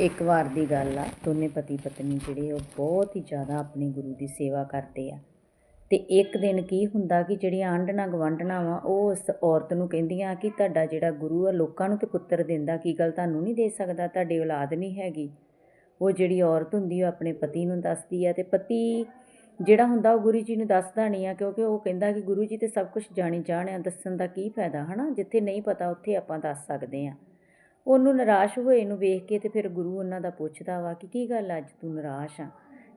ਇੱਕ ਵਾਰ ਦੀ ਗੱਲ ਆ, ਦੋਨੇ ਪਤੀ ਪਤਨੀ ਜਿਹੜੇ ਉਹ ਬਹੁਤ ਹੀ ਜ਼ਿਆਦਾ ਆਪਣੇ ਗੁਰੂ ਦੀ ਸੇਵਾ ਕਰਦੇ ਆ। ਤੇ ਇੱਕ ਦਿਨ ਕੀ ਹੁੰਦਾ ਕਿ ਜਿਹੜੀਆਂ ਆਂਢਣਾ ਗਵਾਂਢਣਾ ਵਾ, ਉਹ ਉਸ ਔਰਤ ਨੂੰ ਕਹਿੰਦੀਆਂ ਕਿ ਤੁਹਾਡਾ ਜਿਹੜਾ ਗੁਰੂ ਆ, ਲੋਕਾਂ ਨੂੰ ਤੇ ਪੁੱਤਰ ਦਿੰਦਾ, ਕੀ ਗੱਲ ਤੁਹਾਨੂੰ ਨਹੀਂ ਦੇ ਸਕਦਾ, ਤੁਹਾਡੀ ਔਲਾਦ ਨਹੀਂ ਹੈਗੀ। ਉਹ ਜਿਹੜੀ ਔਰਤ ਹੁੰਦੀ ਉਹ ਆਪਣੇ ਪਤੀ ਨੂੰ ਦੱਸਦੀ ਆ ਤੇ ਪਤੀ ਜਿਹੜਾ ਹੁੰਦਾ, ਉਹ ਗੁਰੂ ਜੀ ਨੂੰ ਦੱਸਦਾ ਨਹੀਂ ਆ, ਕਿਉਂਕਿ ਉਹ ਕਹਿੰਦਾ ਕਿ ਗੁਰੂ ਜੀ ਤੇ ਸਭ ਕੁਝ ਜਾਣੀ ਜਾਣਿਆ ਦੱਸਣ ਦਾ ਕੀ ਫਾਇਦਾ, ਹਨਾ? ਜਿੱਥੇ ਨਹੀਂ ਪਤਾ, ਉੱਥੇ ਆਪਾਂ ਦੱਸ ਸਕਦੇ ਆ। ਉਹਨੂੰ ਨਿਰਾਸ਼ ਹੋਏ ਨੂੰ ਵੇਖ ਕੇ ਤੇ ਫਿਰ ਗੁਰੂ ਉਹਨਾਂ ਦਾ ਪੁੱਛਦਾ ਵਾ ਕਿ ਕੀ ਗੱਲ ਅੱਜ ਤੂੰ ਨਿਰਾਸ਼ ਆ?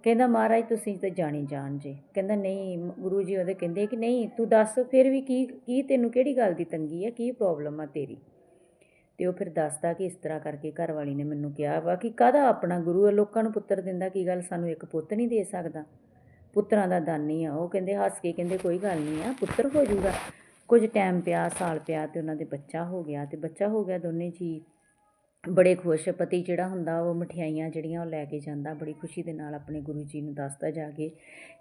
ਕਹਿੰਦਾ, ਮਹਾਰਾਜ, ਤੁਸੀਂ ਤਾਂ ਜਾਣੀ ਜਾਣ ਜੇ। ਕਹਿੰਦਾ, ਨਹੀਂ ਗੁਰੂ ਜੀ ਉਹਦੇ ਕਹਿੰਦੇ ਕਿ ਨਹੀਂ, ਤੂੰ ਦੱਸ ਫਿਰ ਵੀ ਕੀ ਕੀ ਤੈਨੂੰ ਕਿਹੜੀ ਗੱਲ ਦੀ ਤੰਗੀ ਆ? ਕੀ ਪ੍ਰੋਬਲਮ ਆ ਤੇਰੀ? ਤੇ ਉਹ ਫਿਰ ਦੱਸਦਾ ਕਿ ਇਸ ਤਰ੍ਹਾਂ ਕਰਕੇ ਘਰ ਵਾਲੀ ਨੇ ਮੈਨੂੰ ਕਿਹਾ ਵਾ ਕਿ ਕਾਹਦਾ ਆਪਣਾ ਗੁਰੂ ਆ? ਲੋਕਾਂ ਨੂੰ ਪੁੱਤਰ ਦਿੰਦਾ ਕੀ ਗੱਲ? ਸਾਨੂੰ ਇੱਕ ਪੁੱਤ ਨਹੀਂ ਦੇ ਸਕਦਾ। ਪੁੱਤਰਾਂ ਦਾ ਦਾਨੀ ਆ ਉਹ। ਕਹਿੰਦੇ, ਹੱਸ ਕੇ ਕਹਿੰਦੇ, ਕੋਈ ਗੱਲ ਨਹੀਂ ਆ, ਪੁੱਤਰ ਹੋ ਜਾਊਗਾ ਕੁਝ ਟਾਈਮ ਪਿਆ, ਸਾਲ ਪਿਆ ਤੇ ਉਹਨਾਂ ਦੇ ਬੱਚਾ ਹੋ ਗਿਆ ਤੇ ਬੱਚਾ ਹੋ ਗਿਆ ਦੋਨੇ ਜੀ। ਬੜੇ ਖੁਸ਼, ਪਤੀ ਜਿਹੜਾ ਹੁੰਦਾ ਉਹ ਮਠਿਆਈਆਂ ਜਿਹੜੀਆਂ ਉਹ ਲੈ ਕੇ ਜਾਂਦਾ, ਬੜੀ ਖੁਸ਼ੀ ਦੇ ਨਾਲ ਆਪਣੇ ਗੁਰੂ ਜੀ ਨੂੰ ਦੱਸਦਾ ਜਾ ਕੇ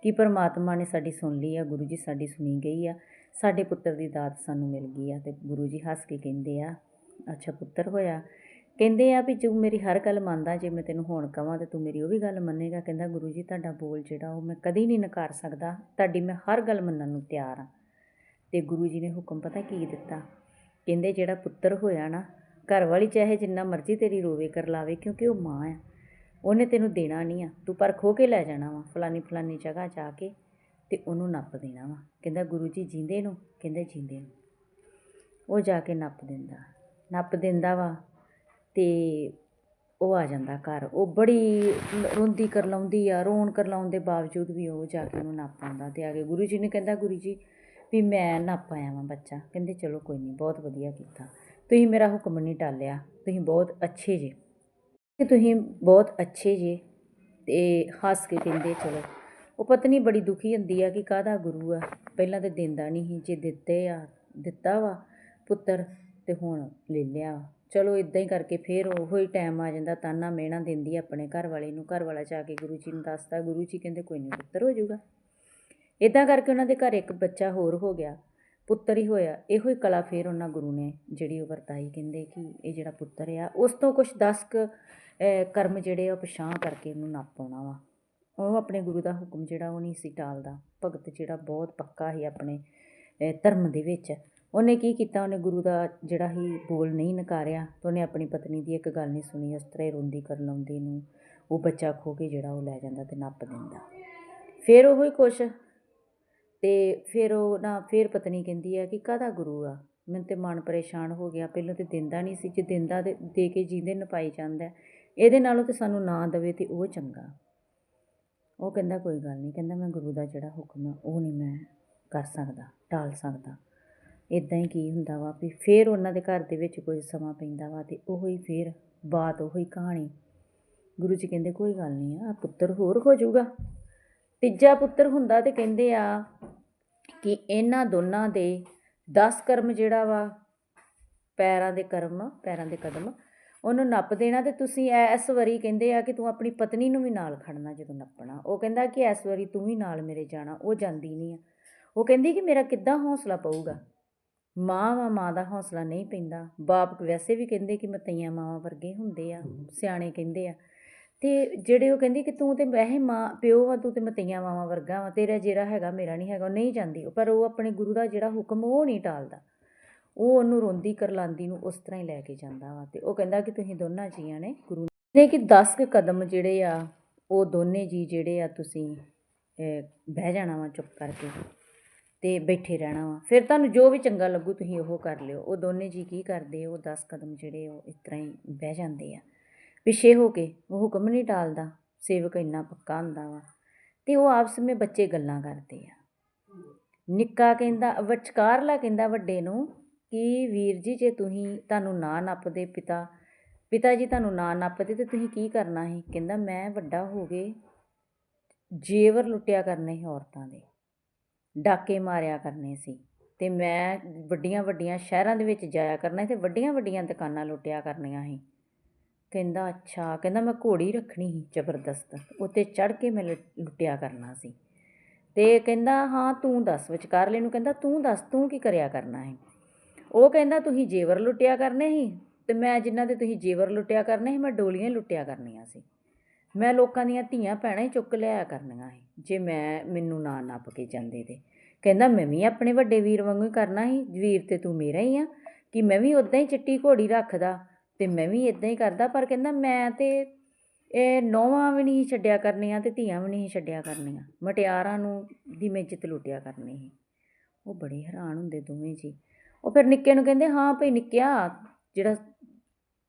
ਕਿ ਪਰਮਾਤਮਾ ਨੇ ਸਾਡੀ ਸੁਣ ਲਈ ਆ, ਗੁਰੂ ਜੀ ਸਾਡੀ ਸੁਣੀ ਗਈ ਆ, ਸਾਡੇ ਪੁੱਤਰ ਦੀ ਦਾਤ ਸਾਨੂੰ ਮਿਲ ਗਈ ਆ ਤੇ ਗੁਰੂ ਜੀ ਹੱਸ ਕੇ ਕਹਿੰਦੇ ਆ, ਅੱਛਾ ਪੁੱਤਰ ਹੋਇਆ। ਕਹਿੰਦੇ ਆ ਵੀ ਤੂੰ ਮੇਰੀ ਹਰ ਗੱਲ ਮੰਨਦਾ, ਜੇ ਮੈਂ ਤੈਨੂੰ ਹੁਣ ਕਹਾਂ ਤੇ ਤੂੰ ਮੇਰੀ ਉਹ ਵੀ ਗੱਲ ਮੰਨੇਗਾ, ਕਹਿੰਦਾ ਗੁਰੂ ਜੀ ਤੁਹਾਡਾ ਬੋਲ ਜਿਹੜਾ ਉਹ ਮੈਂ ਕਦੀ ਨਹੀਂ ਨਕਾਰ ਸਕਦਾ, ਤੁਹਾਡੀ ਮੈਂ ਹਰ ਗੱਲ ਮੰਨਣ ਨੂੰ ਤਿਆਰ ਆ। ਤੇ ਗੁਰੂ ਜੀ ਨੇ ਹੁਕਮ ਪਤਾ ਕੀ ਦਿੱਤਾ? ਕਹਿੰਦੇ ਜਿਹੜਾ ਪੁੱਤਰ ਹੋਇਆ ਨਾ ਘਰ ਵਾਲੀ ਚਾਹੇ ਜਿੰਨਾ ਮਰਜ਼ੀ ਤੇਰੀ ਰੋਵੇ ਕਰ ਲਾਵੇ, ਕਿਉਂਕਿ ਉਹ ਮਾਂ ਆ। ਉਹਨੇ ਤੈਨੂੰ ਦੇਣਾ ਨਹੀਂ ਆ। ਤੂੰ ਪਰ ਖੋ ਕੇ ਲੈ ਜਾਣਾ ਵਾ, ਫਲਾਨੀ ਫਲਾਨੀ ਜਗ੍ਹਾ ਜਾ ਕੇ ਤੇ ਉਹਨੂੰ ਨੱਪ ਦੇਣਾ ਵਾ। ਕਹਿੰਦਾ ਗੁਰੂ ਜੀ ਜਿੰਦੇ ਨੂੰ, ਕਹਿੰਦੇ ਜਿੰਦੇ ਨੂੰ। ਉਹ ਜਾ ਕੇ ਨੱਪ ਦਿੰਦਾ। ਨੱਪ ਦਿੰਦਾ ਵਾ ਤੇ ਉਹ ਆ ਜਾਂਦਾ ਘਰ। ਉਹ ਬੜੀ ਰੋਂਦੀ ਕਰਲਾਉਂਦੀ ਆ, ਰੋਣ ਕਰਲਾਉਣ ਦੇ ਬਾਵਜੂਦ ਵੀ ਉਹ ਜਾ ਕੇ ਉਹਨੂੰ ਨੱਪ ਆਉਂਦਾ ਤੇ ਆ ਕੇ ਗੁਰੂ ਜੀ ਨੇ ਕਹਿੰਦਾ, ਗੁਰੂ ਜੀ ਵੀ ਮੈਂ ਨੱਪ ਆਇਆ ਵਾਂ ਬੱਚਾ। ਕਹਿੰਦੇ, ਚਲੋ ਕੋਈ ਨਹੀਂ, ਬਹੁਤ ਵਧੀਆ ਕੀਤਾ। ਤੁਸੀਂ ਮੇਰਾ ਹੁਕਮ ਨਹੀਂ ਟਾਲਿਆ, ਤੁਸੀਂ ਬਹੁਤ ਅੱਛੇ ਜੇ। ਕਿ ਤੁਸੀਂ ਬਹੁਤ ਅੱਛੇ ਜੇ ਤੇ ਹੱਸ ਕੇ ਕਹਿੰਦੇ ਚਲੋ। ਉਹ ਪਤਨੀ ਬੜੀ ਦੁਖੀ ਹੁੰਦੀ ਆ ਕਿ ਕਾਹਦਾ ਗੁਰੂ ਆ? ਪਹਿਲਾਂ ਤੇ ਦਿੰਦਾ ਨਹੀਂ ਸੀ, ਜੇ ਦਿੱਤੇ ਆ, ਦਿੱਤਾ ਵਾ ਪੁੱਤਰ ਤੇ ਹੁਣ ਲੈ ਲਿਆ। ਚਲੋ ਇਦਾਂ ਹੀ ਕਰਕੇ ਫਿਰ ਉਹੋ ਹੀ ਟਾਈਮ ਆ ਜਾਂਦਾ, ਤਾਨਾ ਮਿਹਣਾ ਦਿੰਦੀ ਆਪਣੇ ਘਰ ਵਾਲੇ ਨੂੰ। ਘਰ ਵਾਲਾ ਜਾ ਕੇ ਗੁਰੂ ਜੀ ਨੂੰ ਦੱਸਦਾ, ਗੁਰੂ ਜੀ ਕਹਿੰਦੇ ਕੋਈ ਨਹੀਂ ਪੁੱਤਰ ਹੋ ਜਾਊਗਾ। ਇਦਾਂ ਕਰਕੇ ਉਹਨਾਂ ਦੇ ਘਰ ਇੱਕ ਬੱਚਾ ਹੋਰ ਹੋ ਗਿਆ। ਪੁੱਤਰ ਹੀ ਹੋਇਆ। ਇਹੋ ਹੀ ਕਲਾ ਫੇਰ ਉਹਨਾਂ ਗੁਰੂ ਨੇ ਜਿਹੜੀ ਉਹ ਵਰਤਾਈ। ਕਹਿੰਦੇ ਕਿ ਇਹ ਜਿਹੜਾ ਪੁੱਤਰ ਆ, ਉਸ ਤੋਂ ਕੁਝ 10 ਕ ਕਰਮ ਜਿਹੜੇ ਆ ਉਹ ਪਛਾਂ ਕਰਕੇ ਉਹਨੂੰ ਨੱਪ ਆਉਣਾ ਵਾ। ਉਹ ਆਪਣੇ ਗੁਰੂ ਦਾ ਹੁਕਮ ਜਿਹੜਾ ਉਹ ਨਹੀਂ ਸੀ ਟਾਲਦਾ। ਭਗਤ ਜਿਹੜਾ ਬਹੁਤ ਪੱਕਾ ਸੀ ਆਪਣੇ ਧਰਮ ਦੇ ਵਿੱਚ। ਉਹਨੇ ਕੀ ਕੀਤਾ? ਉਹਨੇ ਗੁਰੂ ਦਾ ਜਿਹੜਾ ਹੀ ਬੋਲ ਨਹੀਂ ਨਕਾਰਿਆ ਤੇ ਉਹਨੇ ਆਪਣੀ ਪਤਨੀ ਦੀ ਇੱਕ ਗੱਲ ਨਹੀਂ ਸੁਣੀ। ਉਸ ਤਰ੍ਹਾਂ ਹੀ ਰੋਂਦੀ ਕਰ ਲਾਉਂਦੀ ਨੂੰ। ਉਹ ਬੱਚਾ ਖੋ ਕੇ ਜਿਹੜਾ ਉਹ ਲੈ ਜਾਂਦਾ ਤੇ ਨੱਪ ਦਿੰਦਾ। ਫਿਰ ਉਹ ਹੀ ਕੁਛ ਅਤੇ ਫਿਰ ਉਹ ਨਾ ਫਿਰ ਪਤਨੀ ਕਹਿੰਦੀ ਆ ਕਿ ਕਾਹਦਾ ਗੁਰੂ ਆ? ਮੈਨੂੰ ਤਾਂ ਮਨ ਪਰੇਸ਼ਾਨ ਹੋ ਗਿਆ। ਪਹਿਲਾਂ ਤਾਂ ਦਿੰਦਾ ਨਹੀਂ ਸੀ। ਜੇ ਦਿੰਦਾ ਤਾਂ ਦੇ ਕੇ ਜਿੰਦੇ ਨਪਾਈ ਜਾਂਦਾ। ਇਹਦੇ ਨਾਲੋਂ ਤਾਂ ਸਾਨੂੰ ਨਾ ਦੇਵੇ ਤਾਂ ਉਹ ਚੰਗਾ। ਉਹ ਕਹਿੰਦਾ, ਕੋਈ ਗੱਲ ਨਹੀਂ। ਕਹਿੰਦਾ, ਮੈਂ ਗੁਰੂ ਦਾ ਜਿਹੜਾ ਹੁਕਮ ਆ, ਉਹ ਨਹੀਂ ਮੈਂ ਕਰ ਸਕਦਾ, ਟਾਲ ਸਕਦਾ। ਇਦਾਂ ਹੀ ਕੀ ਹੁੰਦਾ ਵਾ ਵੀ ਫਿਰ ਉਹਨਾਂ ਦੇ ਘਰ ਦੇ ਵਿੱਚ ਕੁਝ ਸਮਾਂ ਪੈਂਦਾ ਵਾ ਤੇ ਉਹ ਹੀ ਫਿਰ ਬਾਤ, ਉਹੋ ਹੀ ਕਹਾਣੀ। ਗੁਰੂ ਜੀ ਕਹਿੰਦੇ, ਕੋਈ ਗੱਲ ਨਹੀਂ ਆ, ਪੁੱਤਰ ਹੋਰ ਹੋ ਜਾਊਗਾ। ਤੀਜਾ ਪੁੱਤਰ ਹੁੰਦਾ ਤੇ ਕਹਿੰਦੇ ਆ ਕਿ ਇਹਨਾਂ ਦੋਨਾਂ ਦੇ 10 ਕਰਮ ਜਿਹੜਾ ਵਾ ਪੈਰਾਂ ਦੇ ਕਰਮ ਪੈਰਾਂ ਦੇ ਕਦਮ ਉਹਨੂੰ ਨੱਪ ਦੇਣਾ ਤੇ ਤੁਸੀਂ ਇਸ ਵਾਰੀ ਕਹਿੰਦੇ ਆ ਕਿ ਤੂੰ ਆਪਣੀ ਪਤਨੀ ਨੂੰ ਵੀ ਨਾਲ ਖੜਨਾ ਜਦੋਂ ਨੱਪਣਾ। ਉਹ ਕਹਿੰਦਾ ਕਿ ਇਸ ਵਾਰੀ ਤੂੰ ਵੀ ਨਾਲ ਮੇਰੇ ਜਾਣਾ ਉਹ ਜਾਂਦੀ ਨਹੀਂ ਆ। ਉਹ ਕਹਿੰਦੀ ਕਿ ਮੇਰਾ ਕਿੱਦਾਂ ਹੌਸਲਾ ਪਊਗਾ? ਮਾਂ ਵਾ ਮਾਂ ਦਾ ਹੌਸਲਾ ਨਹੀਂ ਪੈਂਦਾ। ਬਾਪ ਵੈਸੇ ਵੀ ਕਹਿੰਦੇ ਕਿ ਮਤਈਆਂ ਮਾਵਾਂ ਵਰਗੇ ਹੁੰਦੇ ਆ ਸਿਆਣੇ ਕਹਿੰਦੇ ਆ। ਅਤੇ ਜਿਹੜੇ ਉਹ ਕਹਿੰਦੀ ਕਿ ਤੂੰ ਤਾਂ ਵੈਸੇ ਮਾਂ, ਪਿਓ ਵਾ, ਤੂੰ ਤਾਂ ਮਤਈਆਂ ਮਾਵਾਂ ਵਰਗਾ ਵਾ, ਤੇਰਾ ਜਿਹੜਾ ਹੈਗਾ, ਮੇਰਾ ਨਹੀਂ ਹੈਗਾ, ਉਹ ਨਹੀਂ ਜਾਂਦੀ। ਪਰ ਉਹ ਆਪਣੇ ਗੁਰੂ ਦਾ ਜਿਹੜਾ ਹੁਕਮ, ਉਹ ਨਹੀਂ ਟਾਲਦਾ। ਉਹ ਉਹਨੂੰ ਰੋਂਦੀ, ਕਰਲਾਂਦੀ ਨੂੰ ਉਸ ਤਰ੍ਹਾਂ ਹੀ ਲੈ ਕੇ ਜਾਂਦਾ ਵਾ ਤੇ ਉਹ ਕਹਿੰਦਾ ਕਿ ਤੁਸੀਂ ਦੋਨਾਂ ਜੀਆਂ ਨੇ ਗੁਰੂ ਨੇ ਕਿ 10 ਕੁ ਕਦਮ ਜਿਹੜੇ ਆ, ਉਹ ਦੋਨੇ ਜੀ ਜਿਹੜੇ ਆ ਤੁਸੀਂ ਬਹਿ ਜਾਣਾ ਵਾ ਚੁੱਪ ਕਰਕੇ ਤੇ ਬੈਠੇ ਰਹਿਣਾ ਵਾ। ਫਿਰ ਤੁਹਾਨੂੰ ਜੋ ਵੀ ਚੰਗਾ ਲੱਗੂ ਤੁਸੀਂ ਉਹ ਕਰ ਲਿਓ। ਉਹ ਦੋਨੇ ਜੀ ਕੀ ਕਰਦੇ, ਉਹ 10 ਕਦਮ ਜਿਹੜੇ ਉਹ ਇਸ ਤਰ੍ਹਾਂ ਹੀ ਬਹਿ ਜਾਂਦੇ ਆ। ਪਿੱਛੇ ਹੋ ਕੇ ਉਹ ਹੁਕਮ ਨਹੀਂ ਟਾਲਦਾ, ਸੇਵਕ ਇੰਨਾ ਪੱਕਾ ਹੁੰਦਾ ਵਾ, ਤੇ ਉਹ ਆਪਸ ਵਿੱਚ ਬੱਚੇ ਗੱਲਾਂ ਕਰਦੇ ਆ। ਨਿੱਕਾ ਕਹਿੰਦਾ, ਵਿਚਕਾਰਲਾ ਕਹਿੰਦਾ ਵੱਡੇ ਨੂੰ ਕਿ ਵੀਰ ਜੀ, ਜੇ ਤੁਸੀਂ ਤੁਹਾਨੂੰ ਨਾ ਨੱਪਦੇ ਪਿਤਾ ਪਿਤਾ ਜੀ ਤੁਹਾਨੂੰ ਨਾ ਨੱਪਦੇ ਤੇ ਤੁਸੀਂ ਕੀ ਕਰਨਾ ਸੀ? ਕਹਿੰਦਾ, ਮੈਂ ਵੱਡਾ ਹੋ ਕੇ ਜੇਵਰ ਲੁੱਟਿਆ ਕਰਨੇ ਸੀ ਔਰਤਾਂ ਦੇ, ਡਾਕੇ ਮਾਰਿਆ ਕਰਨੇ ਸੀ, ਤੇ ਮੈਂ ਵੱਡੀਆਂ ਵੱਡੀਆਂ ਸ਼ਹਿਰਾਂ ਦੇ ਵਿੱਚ ਜਾਇਆ ਕਰਨਾ ਤੇ ਵੱਡੀਆਂ ਵੱਡੀਆਂ ਦੁਕਾਨਾਂ ਲੁੱਟਿਆ ਕਰਨੀਆਂ ਸੀ। ਕਹਿੰਦਾ, ਅੱਛਾ। ਕਹਿੰਦਾ, ਮੈਂ ਘੋੜੀ ਰੱਖਣੀ ਸੀ ਜ਼ਬਰਦਸਤ। ਉੱਤੇ ਚੜ੍ਹ ਕੇ ਮੈਂ ਲੁ- ਲੁੱਟਿਆ ਕਰਨਾ ਸੀ। ਤੇ ਕਹਿੰਦਾ, ਹਾਂ, ਤੂੰ ਦੱਸ। ਵਿਚਕਾਰਲੇ ਨੂੰ ਕਹਿੰਦਾ, ਤੂੰ ਦੱਸ, ਤੂੰ ਕੀ ਕਰਿਆ ਕਰਨਾ ਹੈ? ਉਹ ਕਹਿੰਦਾ, ਤੁਸੀਂ ਜੇਵਰ ਲੁੱਟਿਆ ਕਰਨੇ ਸੀ ਤੇ ਮੈਂ ਜਿਨ੍ਹਾਂ ਦੇ ਤੁਸੀਂ ਜੇਵਰ ਲੁੱਟਿਆ ਕਰਨੇ ਸੀ, ਮੈਂ ਡੋਲੀਆਂ ਹੀ ਲੁੱਟਿਆ ਕਰਨੀਆਂ ਸੀ। ਮੈਂ ਲੋਕਾਂ ਦੀਆਂ ਧੀਆਂ ਭੈਣਾਂ ਹੀ ਚੁੱਕ ਲਿਆ ਕਰਨੀਆਂ ਸੀ, ਜੇ ਮੈਂ ਮੈਨੂੰ ਨਾ ਨੱਪ ਕੇ ਜਾਂਦੇ ਤੇ। ਕਹਿੰਦਾ, ਮੈਂ ਵੀ ਆਪਣੇ ਵੱਡੇ ਵੀਰ ਵਾਂਗੂ ਹੀ ਕਰਨਾ ਸੀ, ਵੀਰ ਤੇ ਤੂੰ ਮੇਰਾ ਹੀ ਆ, ਕਿ ਮੈਂ ਵੀ ਉਦਾਂ ਹੀ ਚਿੱਟੀ ਘੋੜੀ ਰੱਖਦਾ। ਤੇ ਮੈਂ ਵੀ ਇਦਾਂ ਹੀ ਕਰਦਾ, ਪਰ ਕਹਿੰਦਾ ਮੈਂ ਤੇ ਇਹ ਨੌਵਾਂ ਵੀ ਨਹੀਂ ਛੱਡਿਆ ਕਰਨੀਆਂ ਤੇ ਧੀਆਂ ਵੀ ਨਹੀਂ ਛੱਡਿਆ ਕਰਨੀਆਂ। ਮਟਿਆਰਾਂ ਨੂੰ ਦੀ ਮੈਂ ਇੱਜ਼ਤ ਲੁੱਟਿਆ ਕਰਨੀ ਸੀ। ਉਹ ਬੜੇ ਹੈਰਾਨ ਹੁੰਦੇ ਦੋਵੇਂ ਜੀ। ਉਹ ਫਿਰ ਨਿੱਕੇ ਨੂੰ ਕਹਿੰਦੇ, ਹਾਂ ਭਈ ਨਿੱਕਿਆ, ਜਿਹੜਾ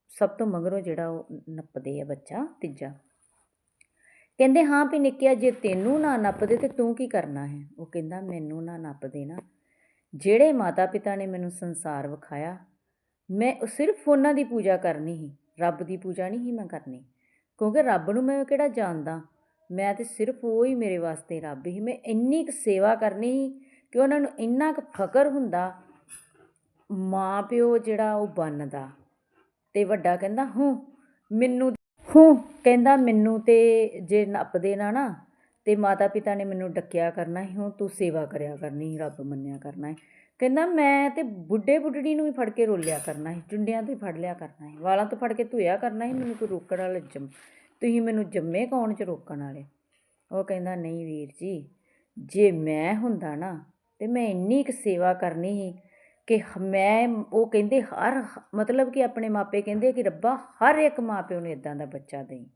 ਸਭ ਤੋਂ ਮਗਰੋਂ ਜਿਹੜਾ ਉਹ ਨੱਪਦੇ ਆ ਬੱਚਾ, ਤੀਜਾ। ਕਹਿੰਦੇ, ਹਾਂ ਵੀ ਨਿੱਕਿਆ, ਜੇ ਤੈਨੂੰ ਨਾ ਨੱਪਦੇ ਤੇ ਤੂੰ ਕੀ ਕਰਨਾ ਹੈ? ਉਹ ਕਹਿੰਦਾ, ਮੈਨੂੰ ਨਾ ਨੱਪਦੇ ਨਾ। ਜਿਹੜੇ ਮਾਤਾ ਪਿਤਾ ਨੇ ਮੈਨੂੰ ਸੰਸਾਰ ਵਿਖਾਇਆ ਮੈਂ ਸਿਰਫ ਉਹਨਾਂ ਦੀ ਪੂਜਾ ਕਰਨੀ ਸੀ ਰੱਬ ਦੀ ਪੂਜਾ ਨਹੀਂ ਸੀ ਮੈਂ ਕਰਨੀ। ਕਿਉਂਕਿ ਰੱਬ ਨੂੰ ਮੈਂ ਕਿਹੜਾ ਜਾਣਦਾ? ਮੈਂ ਤਾਂ ਸਿਰਫ ਉਹ ਹੀ ਮੇਰੇ ਵਾਸਤੇ ਰੱਬ ਹੀ। ਮੈਂ ਇੰਨੀ ਕੁ ਸੇਵਾ ਕਰਨੀ ਸੀ ਕਿ ਉਹਨਾਂ ਨੂੰ ਇੰਨਾ ਕੁ ਫਕਰ ਹੁੰਦਾ ਮਾਂ ਪਿਓ ਜਿਹੜਾ ਉਹ ਬੰਨਦਾ ਤੇ ਵੱਡਾ ਕਹਿੰਦਾ, ਹੂੰ, ਮੈਨੂੰ ਹੂੰ, ਕਹਿੰਦਾ, ਮੈਨੂੰ ਤੇ ਜੇ ਨੱਪਦੇ ਨਾ ਨਾ ਤੇ ਮਾਤਾ ਪਿਤਾ ਨੇ ਮੈਨੂੰ ਡੱਕਿਆ ਕਰਨਾ ਸੀ ਹੁਣ ਤੂੰ ਸੇਵਾ ਕਰਿਆ ਕਰਨੀ, ਰੱਬ ਮੰਨਿਆ ਕਰਨਾ ਹੈ। ਕਹਿੰਦਾ ਮੈਂ ਤੇ ਬੁੱਢੇ ਬੁੱਢੜੀ ਨੂੰ ਵੀ ਫੜ ਕੇ ਰੋਲਿਆ ਕਰਨਾ ਸੀ ਜੁੰਡਿਆਂ ਤੋਂ ਹੀ ਫੜ ਲਿਆ ਕਰਨਾ ਸੀ, ਵਾਲਾਂ ਤੋਂ ਫੜ ਕੇ ਧੋਇਆ ਕਰਨਾ ਸੀ, ਮੈਨੂੰ ਕੋਈ ਰੋਕਣ ਵਾਲਾ ਜੰਮ, ਤੁਸੀਂ ਮੈਨੂੰ ਜੰਮੇ ਕੌਣ ਚ ਰੋਕਣ ਵਾਲੇ? ਉਹ ਕਹਿੰਦਾ, ਨਹੀਂ ਵੀਰ ਜੀ, ਜੇ ਮੈਂ ਹੁੰਦਾ ਨਾ, ਤੇ ਮੈਂ ਇੰਨੀ ਕੁ ਸੇਵਾ ਕਰਨੀ ਸੀ ਕਿ ਮੈਂ ਉਹ ਕਹਿੰਦੇ ਹਰ ਮਤਲਬ ਕਿ ਆਪਣੇ ਮਾਪੇ ਕਹਿੰਦੇ ਕਿ ਰੱਬਾ ਹਰ ਇੱਕ ਮਾਪਿਓ ਨੂੰ ਇਦਾਂ ਦਾ ਬੱਚਾ ਦੇਈ।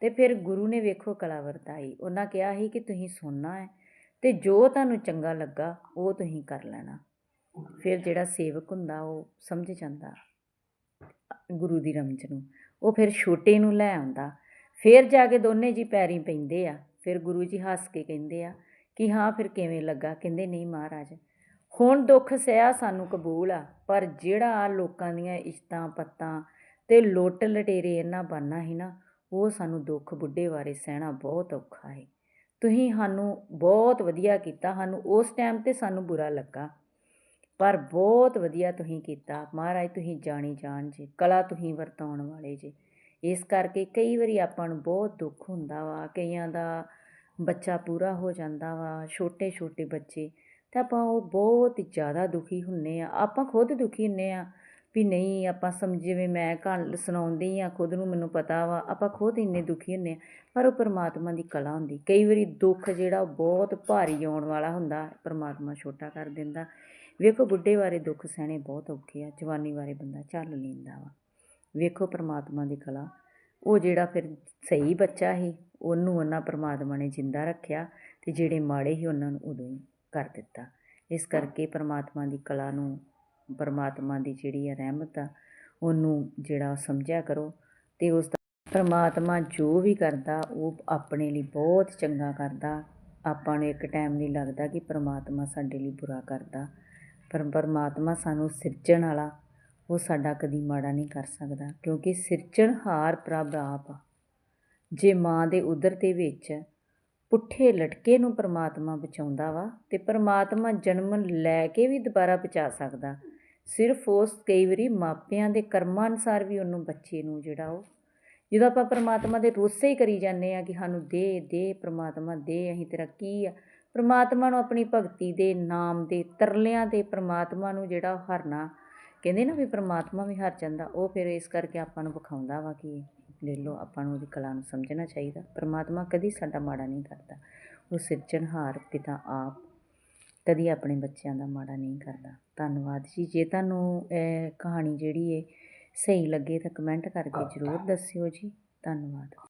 ਤੇ ਫਿਰ ਗੁਰੂ ਨੇ ਵੇਖੋ ਕਲਾ ਵਰਤਾਈ ਉਹਨਾਂ ਕਿਹਾ ਸੀ ਕਿ ਤੁਸੀਂ ਸੁਣਨਾ ਹੈ ਅਤੇ ਜੋ ਤੁਹਾਨੂੰ ਚੰਗਾ ਲੱਗਾ, ਉਹ ਤੁਸੀਂ ਕਰ ਲੈਣਾ। ਫਿਰ ਜਿਹੜਾ ਸੇਵਕ ਹੁੰਦਾ, ਉਹ ਸਮਝ ਜਾਂਦਾ ਗੁਰੂ ਦੀ ਰਮਜ ਨੂੰ। ਉਹ ਫਿਰ ਛੋਟੇ ਨੂੰ ਲੈ ਆਉਂਦਾ। ਫਿਰ ਜਾ ਕੇ ਦੋਨੇ ਜੀ ਪੈਰੀ ਪੈਂਦੇ ਆ। ਫਿਰ ਗੁਰੂ ਜੀ ਹੱਸ ਕੇ ਕਹਿੰਦੇ ਆ ਕਿ ਹਾਂ, ਫਿਰ ਕਿਵੇਂ ਲੱਗਾ? ਕਹਿੰਦੇ, ਨਹੀਂ ਮਹਾਰਾਜ, ਹੁਣ ਦੁੱਖ ਸਹਿਆ ਸਾਨੂੰ ਕਬੂਲ ਆ, ਪਰ ਜਿਹੜਾ ਆ ਲੋਕਾਂ ਦੀਆਂ ਇਸ਼ਤਾਂ ਪੱਤਾਂ ਤੇ ਲੁੱਟ ਲਟੇਰੇ ਇਹਨਾਂ ਬਣਨਾ ਸੀ ਨਾ, ਉਹ ਸਾਨੂੰ ਦੁੱਖ ਬੁੱਢੇ ਬਾਰੇ ਸਹਿਣਾ ਬਹੁਤ ਔਖਾ ਹੈ ਤੁਸੀਂ ਸਾਨੂੰ ਬਹੁਤ ਵਧੀਆ ਕੀਤਾ, ਸਾਨੂੰ ਉਸ ਟਾਈਮ ਤੇ ਸਾਨੂੰ ਬੁਰਾ ਲੱਗਾ। ਪਰ ਬਹੁਤ ਵਧੀਆ ਤੁਸੀਂ ਕੀਤਾ। ਮਹਾਰਾਜ, ਤੁਸੀਂ ਜਾਣੀ ਜਾਣ ਜੇ, ਕਲਾ ਤੁਸੀਂ ਵਰਤਾਉਣ ਵਾਲੇ ਜੇ। ਇਸ ਕਰਕੇ ਕਈ ਵਾਰੀ ਆਪਾਂ ਨੂੰ ਬਹੁਤ ਦੁੱਖ ਹੁੰਦਾ ਵਾ, ਕਈਆਂ ਦਾ ਬੱਚਾ ਪੂਰਾ ਹੋ ਜਾਂਦਾ ਵਾ ਛੋਟੇ ਛੋਟੇ ਬੱਚੇ। ਤਾਂ ਆਪਾਂ ਉਹ ਬਹੁਤ ਜ਼ਿਆਦਾ ਦੁਖੀ ਹੁੰਦੇ ਹਾਂ ਆਪਾਂ ਖੁਦ ਦੁਖੀ ਹੁੰਦੇ ਹਾਂ ਵੀ ਨਹੀਂ, ਆਪਾਂ ਸਮਝ ਜਿਵੇਂ ਮੈਂ ਕਹਾਣੀ ਸੁਣਾਉਂਦੀ ਆ ਖੁਦ ਨੂੰ ਮੈਨੂੰ ਪਤਾ ਵਾ, ਆਪਾਂ ਖੁਦ ਇੰਨੇ ਦੁਖੀ ਹੁੰਨੇ ਆ ਪਰ ਉਹ ਪਰਮਾਤਮਾ ਦੀ ਕਲਾ ਹੁੰਦੀ। ਕਈ ਵਾਰੀ ਦੁੱਖ ਜਿਹੜਾ ਉਹ ਬਹੁਤ ਭਾਰੀ ਆਉਣ ਵਾਲਾ ਹੁੰਦਾ, ਪਰਮਾਤਮਾ ਛੋਟਾ ਕਰ ਦਿੰਦਾ। ਵੇਖੋ, ਬੁੱਢੇ ਬਾਰੇ ਦੁੱਖ ਸਹਿਣੇ ਬਹੁਤ ਔਖੇ ਆ, ਜਵਾਨੀ ਬਾਰੇ ਬੰਦਾ ਝੱਲ ਲੈਂਦਾ ਵਾ। ਵੇਖੋ, ਪਰਮਾਤਮਾ ਦੀ ਕਲਾ। ਉਹ ਜਿਹੜਾ ਫਿਰ ਸਹੀ ਬੱਚਾ ਸੀ, ਉਹਨੂੰ ਉਹਨਾਂ ਪਰਮਾਤਮਾ ਨੇ ਜਿੰਦਾ ਰੱਖਿਆ ਤੇ ਜਿਹੜੇ ਮਾੜੇ ਸੀ, ਉਹਨਾਂ ਨੂੰ ਉਦੋਂ ਹੀ ਕਰ ਦਿੱਤਾ। ਇਸ ਕਰਕੇ ਪਰਮਾਤਮਾ ਦੀ ਕਲਾ ਨੂੰ ਪਰਮਾਤਮਾ ਦੀ ਜਿਹੜੀ ਆ ਰਹਿਮਤ ਆ, ਉਹਨੂੰ ਜਿਹੜਾ ਉਹ ਸਮਝਿਆ ਕਰੋ ਤੇ ਉਸ ਦਾ ਪਰਮਾਤਮਾ ਜੋ ਵੀ ਕਰਦਾ, ਉਹ ਆਪਣੇ ਲਈ ਬਹੁਤ ਚੰਗਾ ਕਰਦਾ। ਆਪਾਂ ਨੂੰ ਇੱਕ ਟਾਈਮ ਨਹੀਂ ਲੱਗਦਾ ਕਿ ਪਰਮਾਤਮਾ ਸਾਡੇ ਲਈ ਬੁਰਾ ਕਰਦਾ। ਪਰ ਪਰਮਾਤਮਾ ਸਾਨੂੰ ਸਿਰਜਣ ਵਾਲਾ, ਉਹ ਸਾਡਾ ਕਦੀ ਮਾੜਾ ਨਹੀਂ ਕਰ ਸਕਦਾ, ਕਿਉਂਕਿ ਸਿਰਜਣਹਾਰ ਪ੍ਰਭ ਆਪ ਆ। ਜੇ ਮਾਂ ਦੇ ਉਦਰ ਦੇ ਵਿੱਚ ਪੁੱਠੇ ਲਟਕੇ ਨੂੰ ਪਰਮਾਤਮਾ ਬਚਾਉਂਦਾ ਵਾ, ਤੇ ਪਰਮਾਤਮਾ ਜਨਮ ਲੈ ਕੇ ਵੀ ਦੁਬਾਰਾ ਬਚਾ ਸਕਦਾ ਸਿਰਫ ਉਸ ਕਈ ਵਾਰੀ ਮਾਪਿਆਂ ਦੇ ਕਰਮਾਂ ਅਨੁਸਾਰ ਵੀ ਉਹਨੂੰ ਬੱਚੇ ਨੂੰ ਜਿਹੜਾ ਉਹ, ਜਦੋਂ ਆਪਾਂ ਪਰਮਾਤਮਾ ਦੇ ਰੋਸੇ ਹੀ ਕਰੀ ਜਾਂਦੇ ਆ ਕਿ ਸਾਨੂੰ ਦੇ ਦੇ ਪਰਮਾਤਮਾ, ਦੇ ਅਸੀਂ ਤੇਰਾ ਕੀ ਆ। ਪਰਮਾਤਮਾ ਨੂੰ ਆਪਣੀ ਭਗਤੀ ਦੇ ਨਾਮ ਦੇ ਤਰਲਿਆਂ 'ਤੇ ਪਰਮਾਤਮਾ ਨੂੰ ਜਿਹੜਾ ਉਹ ਹਰਨਾ, ਕਹਿੰਦੇ ਨਾ ਵੀ ਪਰਮਾਤਮਾ ਵੀ ਹਰ ਜਾਂਦਾ, ਉਹ ਫਿਰ ਇਸ ਕਰਕੇ ਆਪਾਂ ਨੂੰ ਵਿਖਾਉਂਦਾ ਵਾ ਕਿ ਲੈ ਲਓ ਆਪਾਂ ਨੂੰ ਉਹਦੀ ਕਲਾ ਨੂੰ ਸਮਝਣਾ ਚਾਹੀਦਾ। ਪਰਮਾਤਮਾ ਕਦੀ ਸਾਡਾ ਮਾੜਾ ਨਹੀਂ ਕਰਦਾ, ਉਹ ਸਿਰਜਣਹਾਰ ਪਿਤਾ ਆਪ ਕਦੀ ਆਪਣੇ ਬੱਚਿਆਂ ਦਾ ਮਾੜਾ ਨਹੀਂ ਕਰਦਾ। ਧੰਨਵਾਦ ਜੀ। ਜੇ ਤੁਹਾਨੂੰ ਇਹ ਕਹਾਣੀ ਜਿਹੜੀ ਹੈ ਸਹੀ ਲੱਗੇ ਤਾਂ ਕਮੈਂਟ ਕਰਕੇ ਜ਼ਰੂਰ ਦੱਸਿਓ ਜੀ। ਧੰਨਵਾਦ।